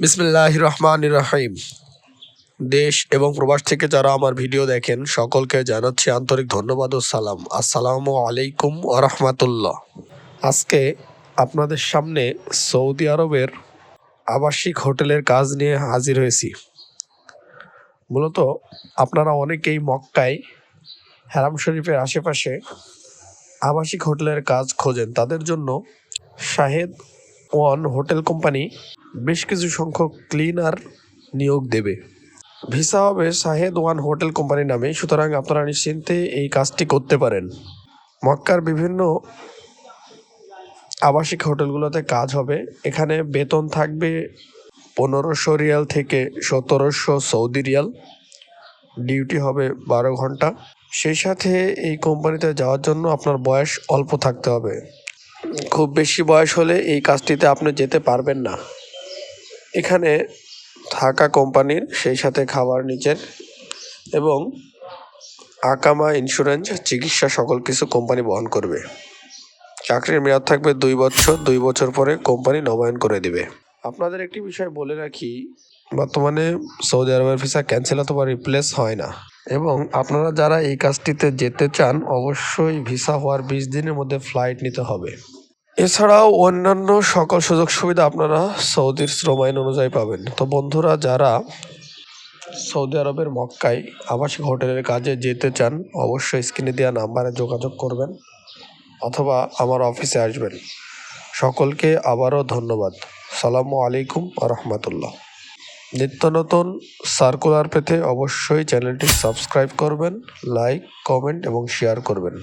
বিসমিল্লাহ রহমান রাহিম দেশ এবং প্রবাস থেকে যারা আমার ভিডিও দেখেন, সকলকে জানাচ্ছি আন্তরিক ধন্যবাদ ও সালাম। আসসালামু আলাইকুম রহমাতুল্লাহ। আজকে আপনাদের সামনে সৌদি আরবের আবাসিক হোটেলের কাজ নিয়ে হাজির হয়েছি। মূলত আপনারা অনেকেই মক্কায়, হারাম শরীফের আশেপাশে আবাসিক হোটেলের কাজ খোঁজেন। তাদের জন্য শাহেদ ওয়ান হোটেল কোম্পানি বেশ কিছু সংখ্যক ক্লিনার নিয়োগ দেবে। ভিসা হবে শাহেদ ওয়ান হোটেল কোম্পানি নামে, সুতরাং আপনারা নিশ্চিন্তে এই কাজটি করতে পারেন। মক্কার বিভিন্ন আবাসিক হোটেলগুলোতে কাজ হবে। এখানে বেতন থাকবে পনেরোশো রিয়াল থেকে সতেরোশো সৌদি রিয়াল। ডিউটি হবে বারো ঘণ্টা। সেই সাথে এই কোম্পানিতে যাওয়ার জন্য আপনার বয়স অল্প থাকতে হবে। খুব বেশি বয়স হলে এই কাজটিতে আপনি যেতে পারবেন না। এখানে থাকা কোম্পানির সেই সাথে খাবার নিচের এবং আকামা ইন্স্যুরেন্স চিকিৎসা সকল কিছু কোম্পানি বহন করবে। চাকরির মেয়াদ থাকবে দুই বছর দুই বছর পরে কোম্পানি নবায়ন করে দিবে। আপনাদের একটি বিষয় বলে রাখি, বর্তমানে সৌদি আরবের ভিসা ক্যান্সেল অথবা রিপ্লেস হয় না। এবং আপনারা যারা এই কাজটিতে যেতে চান, অবশ্যই ভিসা হওয়ার বিশ দিনের মধ্যে ফ্লাইট নিতে হবে। এছাড়াও অন্যান্য সকল সুযোগ সুবিধা আপনারা সৌদির শ্রম আইন অনুযায়ী পাবেন। তো বন্ধুরা, যারা সৌদি আরবের মক্কায় আবাসিক হোটেলের কাজে যেতে চান, অবশ্যই স্ক্রিনে দেওয়া নাম্বারে যোগাযোগ করবেন অথবা আমার অফিসে আসবেন। সকলকে আবারও ধন্যবাদ। সালামু আলাইকুম রহমতুল্লাহ। নিত্য নতুন সার্কুলার পেতে অবশ্যই চ্যানেলটি সাবস্ক্রাইব করবেন, লাইক, কমেন্ট এবং শেয়ার করবেন।